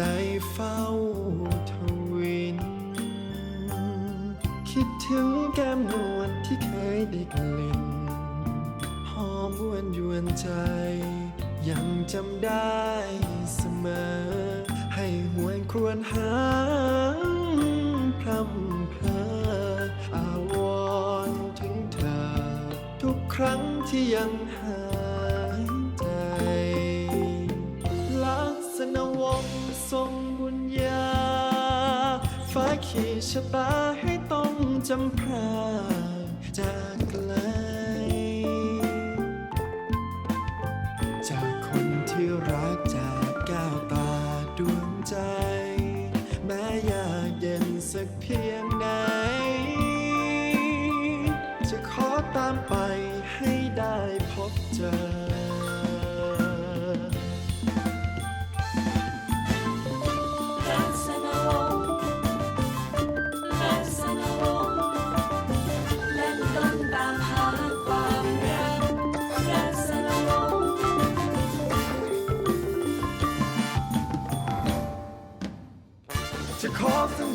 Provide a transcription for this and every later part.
ใจเฝ้าทวิน คิดถึงแก้มนวลที่เคยได้กลิ่น หอมหวนยวนใจ ยังจำได้เสมอ ให้หวนครวญหาพรำเพออาวรถึงเธอ ทุกครั้งที่ยังหา ขีดชะตาให้ต้องจำพรา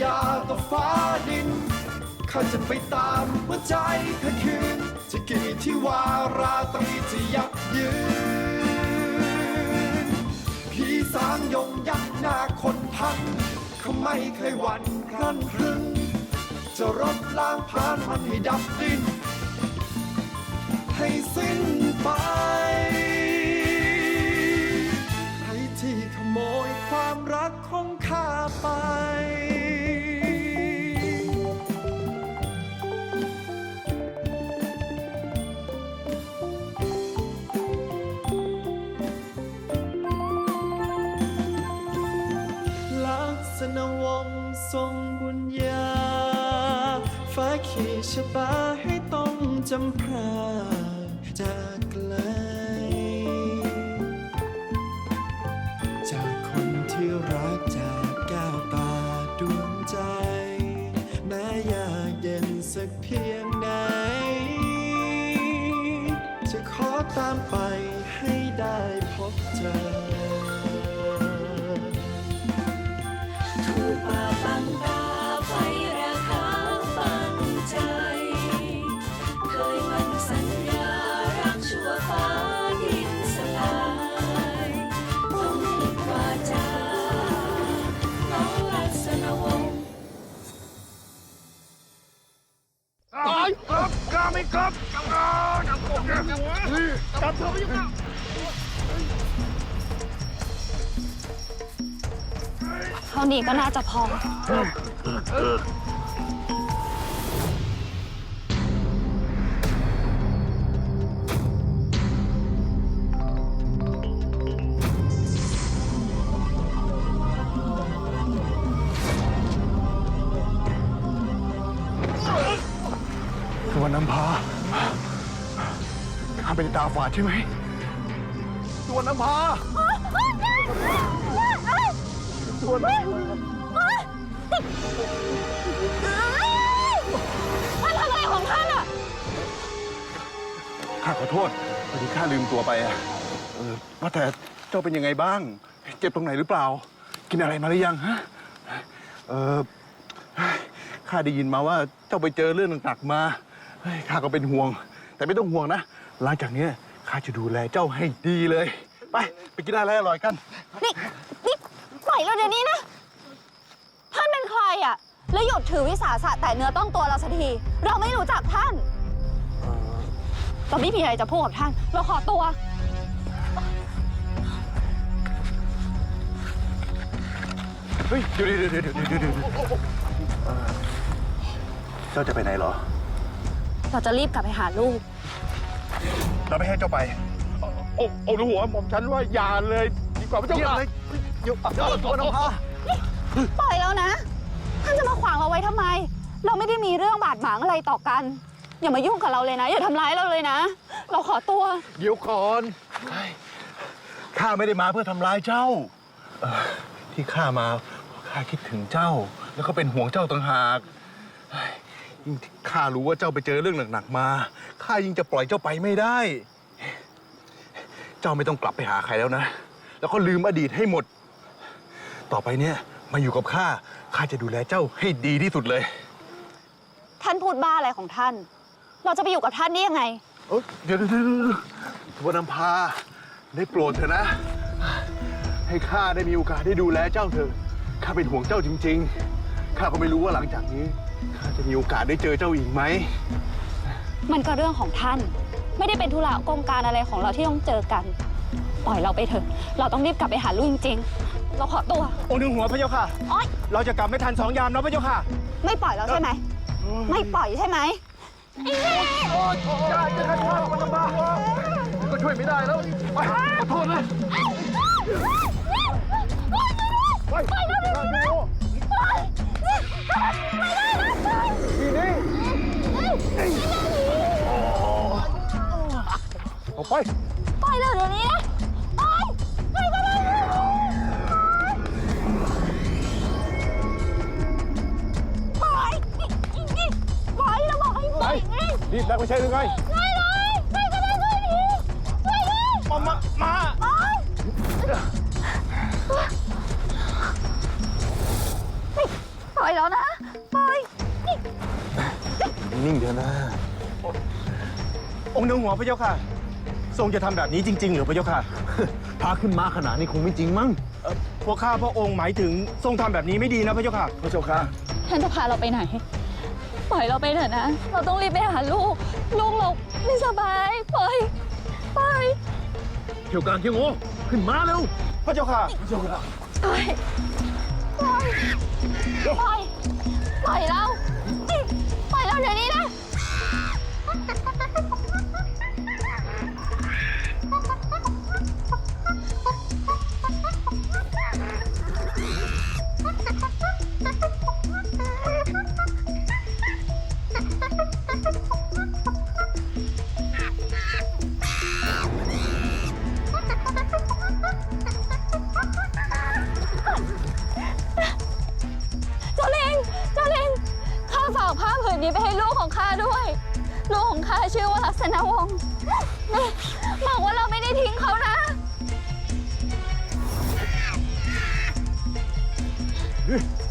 ขอสัญญาต่อฟ้าดินข้าจะไปตามหัวใจเธอคืน จะกี่ที่วาราตรีจะยับยืนพี่สางยงยักษ์หน้าคนพันเขาไม่เคยหวั่นพลันพรึงจะรบล้างผ่านมันให้ดับดิน ให้สิ้นไปใครที่ขโมยความรักของข้าไป สนวงทรงบุญญา ฟ้าขีชะตาให้ต้องจำพรากจากไกล กลับเธอไม่ยุ่งเท่านี้ก็น่าจะพอวรรณน้ำพา ข้าเป็นตาฝาดใช่ไหมสวรรณน้ำพาสวรรณท่านทำอะไรของท่านอะ ข้าขอโทษพอดีข้าลืมตัวไปอะเออว่าแต่เจ้าเป็นยังไงบ้าง เจ็บตรงไหนหรือเปล่า กินอะไรมาหรือยังฮะเออข้าได้ยินมาว่าเจ้าไปเจอเรื่องหนักๆมาเฮ้ยข้าก็เป็นห่วง แต่ไม่ต้องห่วงนะ หลังจากเนี้ยข้าจะดูแลเจ้าให้ดีเลย ไป ไปกินอะไรอร่อยกัน นี่นี่ปล่อยเราเดี๋ยวนี้นะ ท่านเป็นใครอะ แล้วหยุดถือวิสาสะแต่เนื้อต้องตัวเราสักที เราไม่รู้จักท่าน เราไม่มีอะไรจะพูดกับท่าน เราขอตัว เฮ้ย เดี๋ยวเดี๋ยวเดี๋ยวเดี๋ยวเดี๋ยวเดี๋ยวเอ่อเจ้าจะไปไหนเหรอ เราจะรีบกลับไปหาลูก เราไม่ให้เจ้าไป โอ้โอ้หัวหม่อมฉันว่าอย่าเลยดีกว่าพระเจ้าเยี่ยมค่ะเลยเดี๋ยวเดี๋ยวตัวน้ำพาปล่อยแล้วนะ ท่านจะมาขวางเราไว้ทำไม เราไม่ได้มีเรื่องบาดหมางอะไรต่อกัน อย่ามายุ่งกับเราเลยนะ อย่าทำร้ายเราเลยนะ เราขอตัว เดี๋ยวก่อนข้าไม่ได้มาเพื่อทำร้ายเจ้าเอ่อที่ข้ามาเพราะข้าคิดถึงเจ้า แล้วก็เป็นห่วงเจ้าต่างหากเฮ้ยยิ่งที่ ข้ารู้ว่าเจ้าไปเจอเรื่องหนักๆมา ข้ายิ่งจะปล่อยเจ้าไปไม่ได้ เจ้าไม่ต้องกลับไปหาใครแล้วนะ แล้วก็ลืมอดีตให้หมด ต่อไปเนี่ยมาอยู่กับข้า ข้าจะดูแลเจ้าให้ดีที่สุดเลย ท่านพูดบ้าอะไรของท่าน เราจะไปอยู่กับท่านได้ยังไง เอ้ยเดี๋ยวเดี๋ยวเดี๋ยวเดี๋ยวสุวรรณภาได้โปรดเถอะนะ ให้ข้าได้มีโอกาสได้ดูแลเจ้าเถอะข้าเป็นห่วงเจ้าจริง ๆ ข้าก็ไม่รู้ว่าหลังจากนี้ ข้าจะมีโอกาสได้เจอเจ้าอีกไหม มันก็เรื่องของท่าน ไม่ได้เป็นธุระกงการอะไรของเราที่ต้องเจอกัน ปล่อยเราไปเถอะ เราต้องรีบกลับไปหาลูกจริงๆ เราขอตัวองค์หนึ่งหัวพระเจ้าค่ะ โอ๊ย เราจะกลับไม่ทันสองยามนะพระเจ้าค่ะ ไม่ปล่อยเราใช่ไหม ไม่ปล่อยใช่ไหมก็ช่วยไม่ได้แล้วไปขอโทษนะปล่อยเราเดี๋ยวนี้นะปล่อ ออกไป ปล่อยเราเดี๋ยวนี้นะปล่อยปล่อยก็ได้ปล่อยปล่อยเราบอกให้ปล่อยไงรีบแล้วไม่ใช่หรือไงไม่เลยไม่ก็ได้ด้วยดีช่วยด้วยมา มา มาปล่อยปล่อยแล้วนะปล่อยนิ่งเถอะนะ องค์หนึ่งหัวพระเจ้าค่ะ ทรงจะทำแบบนี้จริง ๆ หรือพระเจ้าค่ะ พาขึ้นมาขนาดนี้คงไม่จริงมั้ง เอ่อพวกข้าพระองค์หมายถึงทรงทำแบบนี้ไม่ดีนะพระเจ้าค่ะ พระเจ้าค่ะ ท่านจะพาเราไปไหน ปล่อยเราไปเถอะนะ เราต้องรีบไปหาลูก ลูกเราไม่สบาย ปล่อย ปล่อย เที่ยวการเที่ยวโง่ขึ้นมาเร็ว พระเจ้าค่ะ ปล่อย ป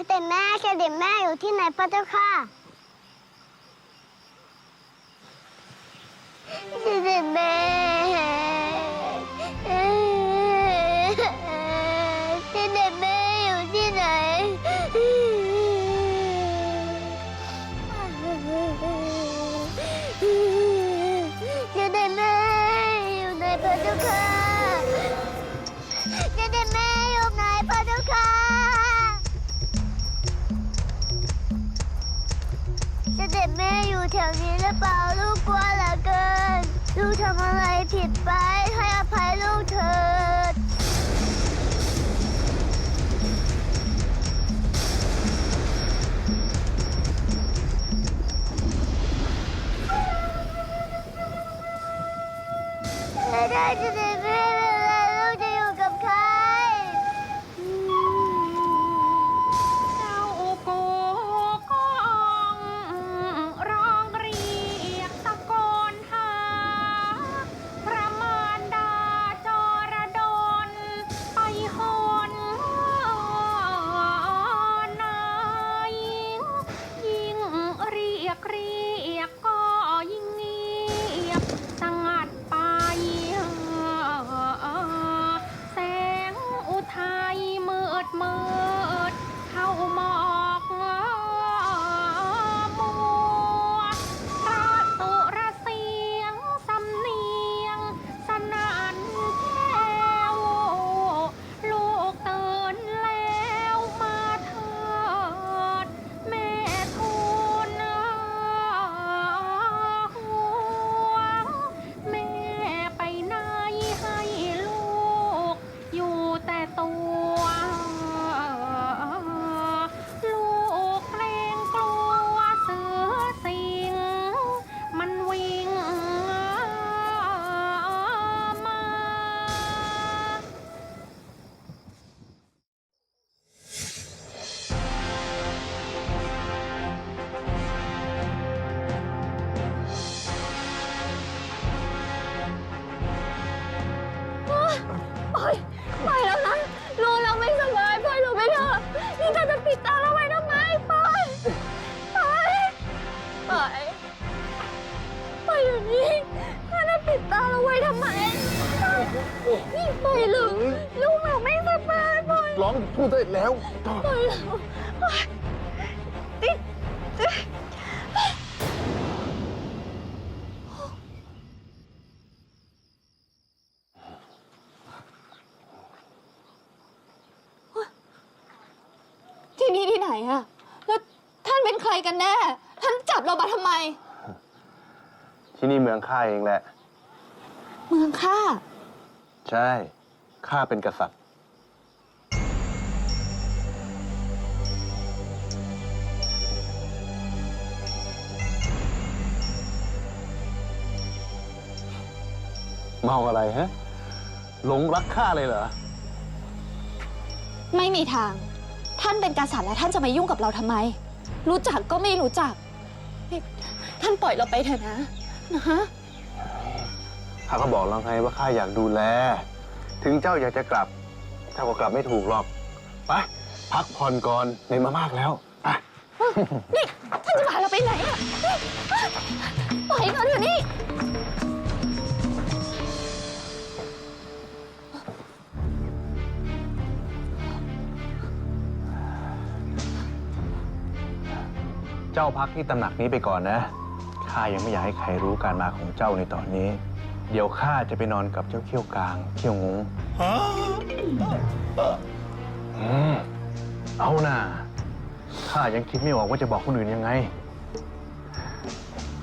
เสด็จแม่เสด็จแม่อยู่ที่ไหนพระเจ้าค่ะ แถวนี้หรือเปล่าลูกกลัวเหลือเกิน ลูกทำอะไรผิดไปให้อภัยลูกเถิด ไม่ได้เสด็จแม่ ไปแล้วนะลูกเราไม่สบายพ่อยหนูไปเถอะนี่เธอจะปิดตาเราไว้ทำไมพ่อยปล่ปไปอยู่นี่เธาจะปิดตาเราไว้ทำไมปล่อยนี่ไปเลยลูกเราไม่สบายพ่อยร้องพูดได้แล้วไปล่อ ข้าเองแหละ เมืองข้า ใช่ ข้าเป็นกษัตริย์ เมาอะไรฮะ หลงรักข้าเลยเหรอ ไม่มีทาง ท่านเป็นกษัตริย์และท่านจะมายุ่งกับเราทำไม รู้จักก็ไม่รู้จักนี่ท่านปล่อยเราไปเถอะนะ นะฮะข้าก็บอกแล้วไงว่าข้าอยากดูแล ถึงเจ้าอยากจะกลับเจ้าก็กลับไม่ถูกหรอกไปพักผ่อนก่อนเหนื่อยมามากแล้วไปนี่ท่านจะพาเราไปไหนอะปล่อยเราเดี๋ยวนี้เจ้าพักที่ตำหนักนี้ไปก่อนนะ ข้ายังไม่อยากให้ใครรู้การมาของเจ้าในตอนนี้ เดี๋ยวข้าจะไปนอนกับเจ้าเขี้ยวกลาง เขี้ยวงงอืมเอาน่ะข้ายังคิดไม่ออกว่าจะบอกคนอื่นยังไง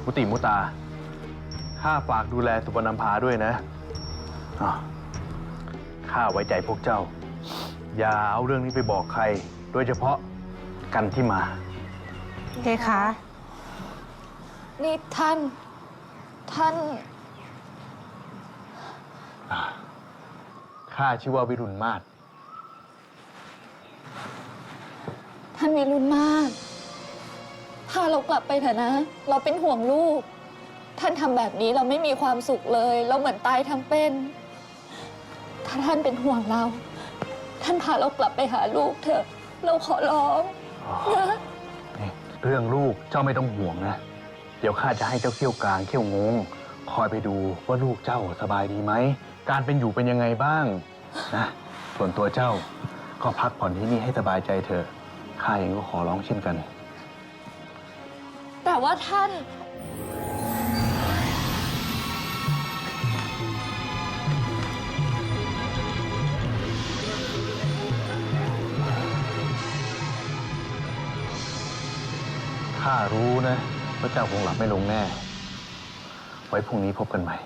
มุติมุตา ข้าฝากดูแลสุวรรณภาด้วยนะอะข้าไว้ใจพวกเจ้า อย่าเอาเรื่องนี้ไปบอกใคร โดยเฉพาะกันที่มาเพคะ นี่ท่าน ท่าน ข้าชื่อว่าวิรุณมาศท่านมีรุนมากพาเรากลับไปเถอะนะ เราเป็นห่วงลูก ท่านทำแบบนี้เราไม่มีความสุขเลย เราเหมือนตายทั้งเป็น ถ้าท่านเป็นห่วงเรา ท่านพาเรากลับไปหาลูกเถอะ เราขอร้องนะนี่เรื่องลูกเจ้าไม่ต้องห่วงนะ เดี๋ยวข้าจะให้เจ้าเขี้ยวกลางเขี้ยวงง คอยไปดูว่าลูกเจ้าสบายดีไหม การเป็นอยู่เป็นยังไงบ้างนะส่วนตัวเจ้าก็พักผ่อนที่นี่ให้สบายใจเถอะข้าเองก็ขอร้องเช่นกัน แต่ว่าท่าน ข้ารู้นะ ว่าเจ้าคงหลับไม่ลงแน่ ไว้พรุ่งนี้พบกันใหม่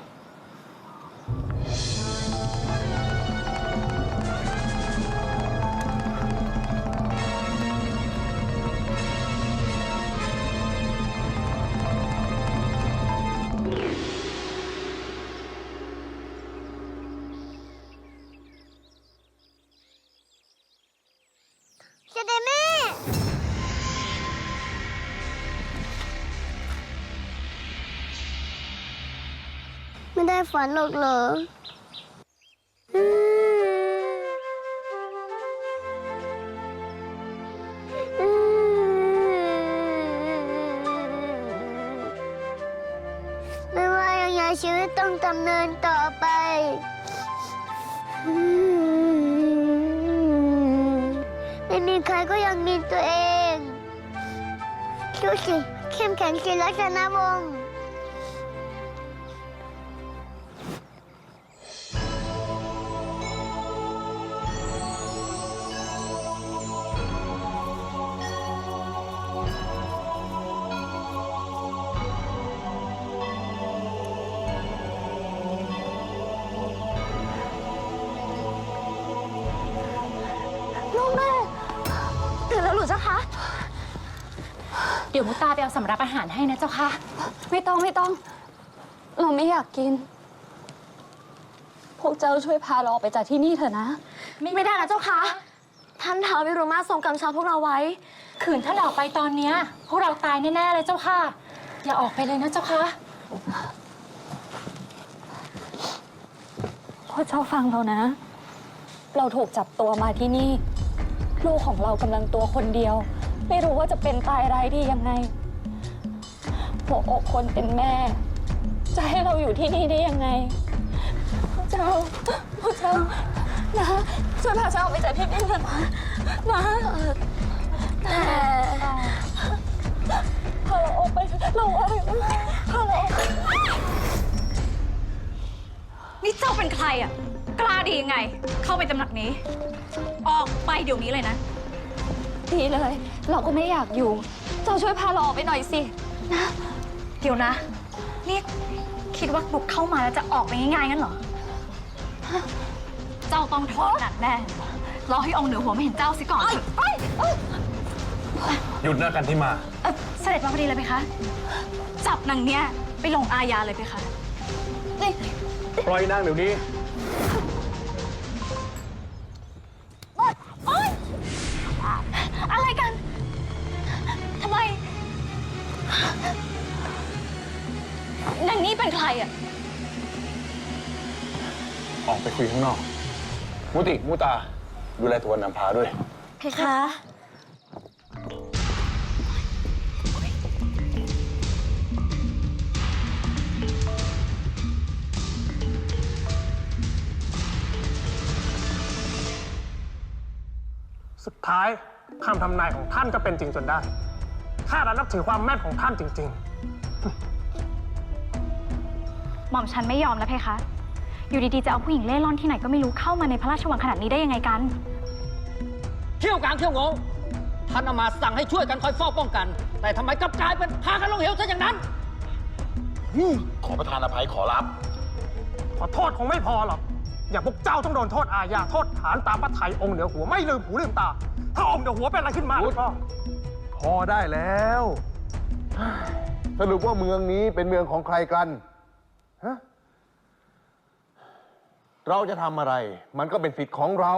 ฝันหรอกเหรอไม่ว่ายังไงชีวิตต้องดำเนินต่อไปไม่มีใครก็ยังมีตัวเองดูสิเข้มแข็งสิรัชนวงศ์ำรับอาหารให้นะเจ้าค่ะ ไม่ต้องไม่ต้อง เราไม่อยากกิน พวกเจ้าช่วยพาเราออกไปจากที่นี่เถอะนะ ไม่ได้นะเจ้าค่ะ ท่านท้าววิรุมาทรงกำชับพวกเราไว้ ขืนท่านออกไปตอนเนี้ยพวกเราตายแน่ๆเลยเจ้าค่ะ อย่าออกไปเลยนะเจ้าค่ะพวกเจ้าฟังเรานะ เราถูกจับตัวมาที่นี่ ลูกของเรากำลังตัวคนเดียว ไม่รู้ว่าจะเป็นตายร้ายดียังไง หัวอกคนเป็นแม่ จะให้เราอยู่ที่นี่ได้ยังไงพวกเจ้าพวกเจ้านะช่วยพาฉันออกไปจากที่นี่เถอะนะนะแต่พาเราออกไปเราอะไรพาเราออกไปนี่เจ้าเป็นใครอะ กล้าดียังไง เข้าไปตำหนักนี้ ออกไปเดี๋ยวนี้เลยนะ ดีเลย เราก็ไม่อยากอยู่ เจ้าช่วยพาเราออกไปหน่อยสิ เดี๋ยวนะ นี่คิดว่าบุกเข้ามาแล้วจะออกไปง่ายๆงั้นเหรอ เจ้าต้องโทษหนักแน่รอให้องค์เหนือหัวไม่เห็นเจ้าสิก่อนเถอะหยุดนะกันที่มา เอ่อเสด็จมาพอดีเลยไหมคะ จับนางเนี้ยไปลงอาญาเลยไหมคะปล่อยนางเดี๋ยวนี้อะไรกัน ทำไมนางนี้ เป็นใครอะ ออกไปคุยข้างนอก มุติ มุตา ดูแลทวนนำพาด้วย เพคะ สุดท้ายคำทำนายของท่านก็เป็นจริงจนได้ ข้าระนับถือความแม่นของท่านจริง หม่อมฉันไม่ยอมนะเพคะ อยู่ดีๆ จะเอาผู้หญิงเล่ร่อนที่ไหนก็ไม่รู้เข้ามาในพระราชวังขนาดนี้ได้ยังไงกัน เที่ยวกลางเที่ยวงงท่านเอามาสั่งให้ช่วยกันคอยเฝ้าป้องกัน แต่ทำไมกลับกลายเป็นพากันลงเหวซะอย่างนั้น ขอประทานอภัยขอรับๆขอโทษคงไม่พอหรอก อย่างพวกเจ้าต้องโดนโทษอาญาโทษฐานตามพระไทยองค์เหนือหัวไม่ลืมหูลืมตา ถ้าองค์เหนือหัวเป็นอะไรขึ้นมาแล้วก็ พอได้แล้ว สรุปว่าเมืองนี้เป็นเมืองของใครกัน ฮะ เราจะทำอะไร มันก็เป็นสิทธิ์ของเรา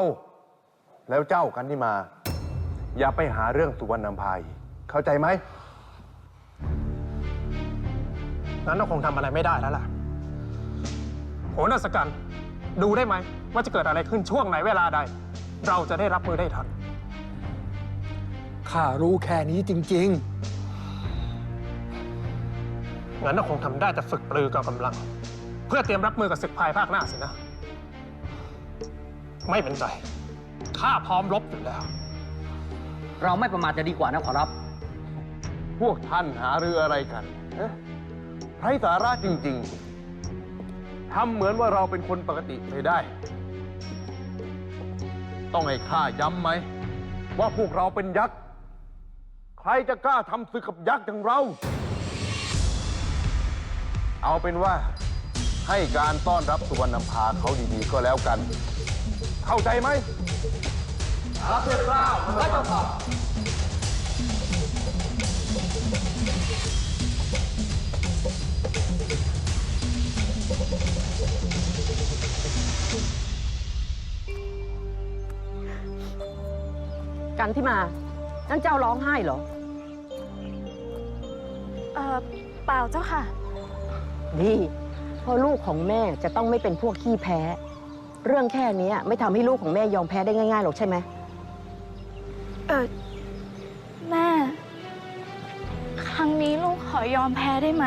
แล้วเจ้ากันที่มา อย่าไปหาเรื่องสุวรรณนภายเข้าใจไหม นั้นเราคงทำอะไรไม่ได้แล้วล่ะโหนสกันดูได้ไหม ว่าจะเกิดอะไรขึ้นช่วงไหนเวลาใด เราจะได้รับมือได้ทัน ข้ารู้แค่นี้จริง งั้นเราคงทำได้แต่ฝึกปรือกับกำลัง เพื่อเตรียมรับมือกับศึกภายภาคหน้าสินะ ไม่เป็นไร ข้าพร้อมรบอยู่แล้ว เราไม่ประมาทจะดีกว่านะขอรับ พวกท่านหารืออะไรกันฮะไร้สาระจริง ๆ ทำเหมือนว่าเราเป็นคนปกติไม่ได้ ต้องให้ข้าย้ำไหม ว่าพวกเราเป็นยักษ์ ใครจะกล้าทำศึกกับยักษ์อย่างเรา เอาเป็นว่าให้การต้อนรับสุวรรณภาเขาดี ๆ ก็แล้วกัน เข้าใจไหมกันที่มานั่นเจ้าร้องไห้เหรอ เอ่อเปล่าเจ้าค่ะ ดีเพราะลูกของแม่จะต้องไม่เป็นพวกขี้แพ้ เรื่องแค่เนี้ยไม่ทำให้ลูกของแม่ยอมแพ้ได้ง่ายๆหรอกใช่ไหมเออแม่ ครั้งนี้ลูกขอยอมแพ้ได้ไหม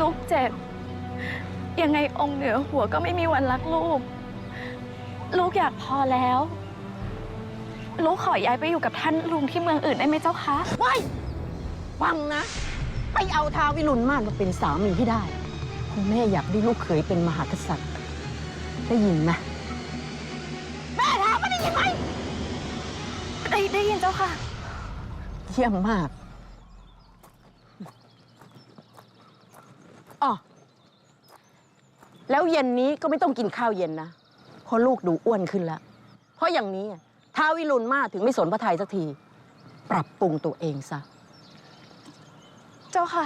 ลูกเจ็บ ยังไงองค์เหนือหัวก็ไม่มีวันรักลูก ลูกอยากพอแล้ว ลูกขอย้ายไปอยู่กับท่านลุงที่เมืองอื่นได้ไหมเจ้าคะว้ายฟังนะ ไปเอาท้าววิรุณมานมาเป็นสามีให้ได้คุณแม่อยากได้ลูกเขยเป็นมหากษัตริย์ ได้ยินไหมแม่ถามไม่ได้ยินไหมได้ได้ยินเจ้าค่ะ เยี่ยมมากอ๋อแล้วเย็นนี้ก็ไม่ต้องกินข้าวเย็นนะเพราะลูกดูอ้วนขึ้นแล้ว เพราะอย่างนี้อะท้าววิรุณมาถึงไม่สนพระไทยสักที ปรับปรุงตัวเองซะ เจ้าค่ะ